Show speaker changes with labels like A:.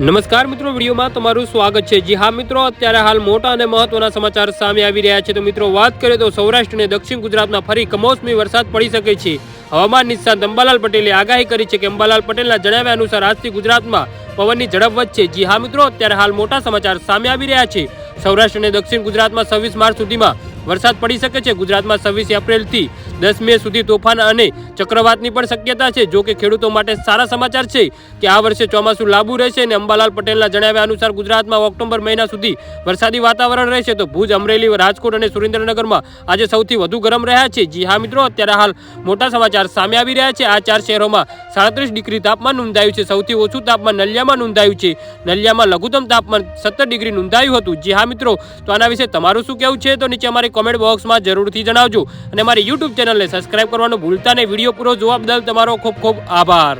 A: નમસ્કાર મિત્રો, વિડીયોમાં તમારું સ્વાગત છે. જી હા મિત્રો, અત્યારે હાલ મોટા અને મહત્વના સમાચાર સામે આવી રહ્યા છે. તો મિત્રો, વાત કરીએ તો સૌરાષ્ટ્ર અને દક્ષિણ ગુજરાતમાં ફરી કમોસમી વરસાદ પડી શકે છે. હવામાન નિષ્ણાત અંબાલાલ પટેલે આગાહી કરી છે કે અંબાલાલ પટેલના જણાવ્યા અનુસાર આજથી ગુજરાતમાં પવનની ઝડપ વધશે. જી હા મિત્રો, અત્યારે હાલ મોટા સમાચાર સામે આવી રહ્યા છે. સૌરાષ્ટ્ર અને દક્ષિણ ગુજરાતમાં છવ્વીસ માર્ચ સુધીમાં વરસાદ પડી શકે છે. ગુજરાતમાં છવ્વીસ એપ્રિલથી દસ મે સુધી તોફાન અને ચક્રવાતની પણ શક્યતા છે. જો કે ખેડૂતો માટે સારા સમાચાર છે કે આ વર્ષે ચોમાસું લાંબુ રહેશે અને અંબાલાલ પટેલના જણાવ્યા અનુસાર ગુજરાતમાં ઓક્ટોબર મહિના સુધી વરસાદી વાતાવરણ રહેશે. તો ભુજ, અમરેલી, રાજકોટ અને સુરેન્દ્રનગરમાં આજે સૌથી વધુ ગરમ રહ્યા છે. જી હા મિત્રો, અત્યારે હાલ મોટા સમાચાર સામે આવી રહ્યા છે. આ ચાર શહેરોમાં સાડત્રીસ ડિગ્રી તાપમાન નોંધાયું છે. સૌથી ઓછું તાપમાન નલિયામાં નોંધાયું છે. નલિયામાં લઘુત્તમ તાપમાન સત્તર ડિગ્રી નોંધાયું હતું. જી હા મિત્રો, તો આના વિશે તમારું શું કહેવું છે? તો નીચે અમારી કોમેન્ટ બોક્સમાં જરૂરથી જણાવજો. અને મારી યુટ્યુબ ચેનલને સબસ્ક્રાઇબ કરવાનું ભૂલતા નહીં. વીડિયો પૂરો જોવા બદલ તમારો ખૂબ ખૂબ આભાર.